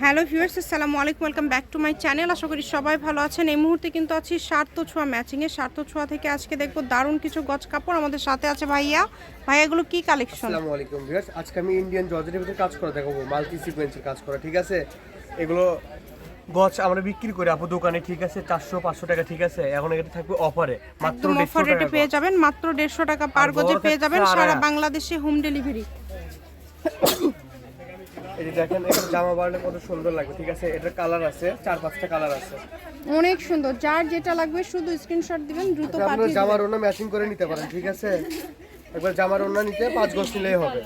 Hello viewers আসসালামু আলাইকুম welcome back to my channel. আশা করি সবাই ভালো আছেন। এই মুহূর্তে কিন্তু আছি স্বার্থ ছোঁয়া ম্যাচিংয়ে। স্বার্থ ছোঁয়া থেকে আজকে দেখব দারুণ কিছু গজ কাপড় আমাদের সাথে আছে ভাইয়া। ভাইয়া এগুলো কি কালেকশন আসসালামু আলাইকুম ভিউয়ার্স আজকে আমি ইন্ডিয়ান জর্জেটের ভিতরে কাজ করা দেখাবো মাল্টি সিকোয়েন্সের কাজ করা ঠিক আছে? এগুলো গছ আমরা বিক্রি করি আপু দোকানে ঠিক আছে? চারশো পাঁচশো টাকা ঠিক আছে? এখন এটা থাকবে অফারে মাত্র অফার রেটে পেয়ে যাবেন মাত্র দেড়শো টাকা পার গজে পেয়ে যাবেন সারা বাংলাদেশে হোম ডেলিভারি যে দেখেন এটা জামা বাড়লে কত সুন্দর লাগবে ঠিক আছে? এটার কালার আছে চার পাঁচটা কালার আছে। অনেক সুন্দর যার যেটা লাগবে শুধু স্ক্রিনশট দিবেন দ্রুত এটা আপনার পাঠিয়ে জামার দিবেন। ওনা ম্যাচিং করে নিতে পারেন ঠিক আছে? একবার জামার ওনা নিতে পাঁচ গজ নিলেই হবে।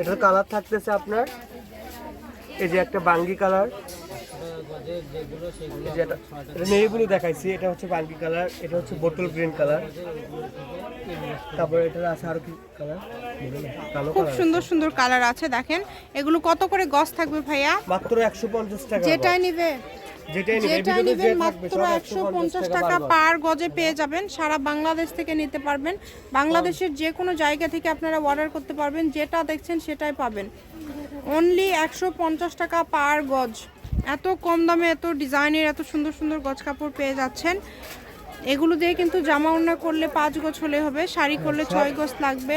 এটার কালার থাকতেছে আপনার এই যে একটা বাঙ্গি কালার এটা নেইগুলো দেখাইছি এটা হচ্ছে বাঙ্গি কালার এটা হচ্ছে বোতল গ্রিন কালার তারপরে এটা আছে আরও কি কালার খুব সুন্দর সুন্দর কালার আছে দেখেন। এগুলো কত করে গজ থাকবে ভাইয়া? মাত্র একশো পঞ্চাশ টাকা যেটাই নিবে। যেটাই নেবেন মাত্র একশো পঞ্চাশ টাকা পার গজে পেয়ে যাবেন। সারা বাংলাদেশ থেকে নিতে পারবেন। বাংলাদেশের যে কোনো জায়গা থেকে আপনারা অর্ডার করতে পারবেন। যেটা দেখছেন সেটাই পাবেন। অনলি একশো পঞ্চাশ টাকা পার গজ। এত কম দামে এত ডিজাইনের এত সুন্দর সুন্দর গজ কাপড় পেয়ে যাচ্ছেন। এগুলো দিয়ে কিন্তু জামা ওড়না করলে পাঁচ গজ হলে হবে শাড়ি করলে ছয় গজ লাগবে।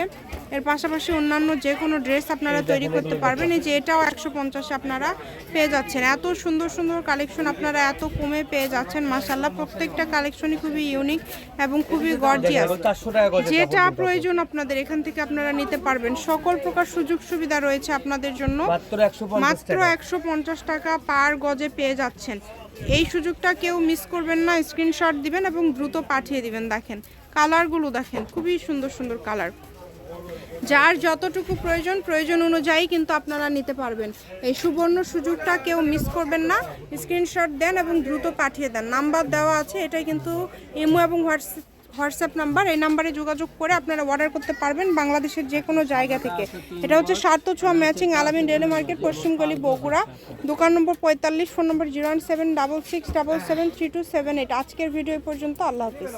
এর পাশাপাশি অন্যান্য যে কোনো ড্রেস আপনারা তৈরি করতে পারবেন এই যে এটাও একশো পঞ্চাশে আপনারা পেয়ে যাচ্ছেন। এত সুন্দর সুন্দর কালেকশন আপনারা এত কমে পেয়ে যাচ্ছেন মাসাল্লাহ প্রত্যেকটা কালেকশনই খুবই ইউনিক এবং খুবই গর্জিয়াস। যেটা প্রয়োজন আপনাদের এখান থেকে আপনারা নিতে পারবেন। সকল প্রকার সুযোগ সুবিধা রয়েছে আপনাদের জন্য। মাত্র একশো পঞ্চাশ টাকা পার গজে পেয়ে যাচ্ছেন। এই সুযোগটা কেউ মিস করবেন না স্ক্রিনশট দিবেন এবং দ্রুত পাঠিয়ে দিবেন, দেখেন। কালারগুলো দেখেন, খুবই সুন্দর সুন্দর কালার যার যতটুকু প্রয়োজন প্রয়োজন অনুযায়ী কিন্তু আপনারা নিতে পারবেন। এই সুবর্ণ সুযোগটা কেউ মিস করবেন না স্ক্রিনশট দেন এবং দ্রুত পাঠিয়ে দেন। নাম্বার দেওয়া আছে, এটাই কিন্তু ইমো এবং হোয়াটসঅ্যাপ হোয়াটসঅ্যাপ নাম্বার, এই নাম্বারে যোগাযোগ করে আপনারা অর্ডার করতে পারবেন বাংলাদেশের যে কোনো জায়গা থেকে। এটা হচ্ছে সার্থ ছোঁয়া ম্যাচিং আলামিন ডেলি মার্কেট পশ্চিমগলি বগুড়া, দোকান নম্বর পঁয়তাল্লিশ phone number zero one seven double six double seven three two seven eight আজকের ভিডিও পর্যন্ত, আল্লাহ হাফিজ।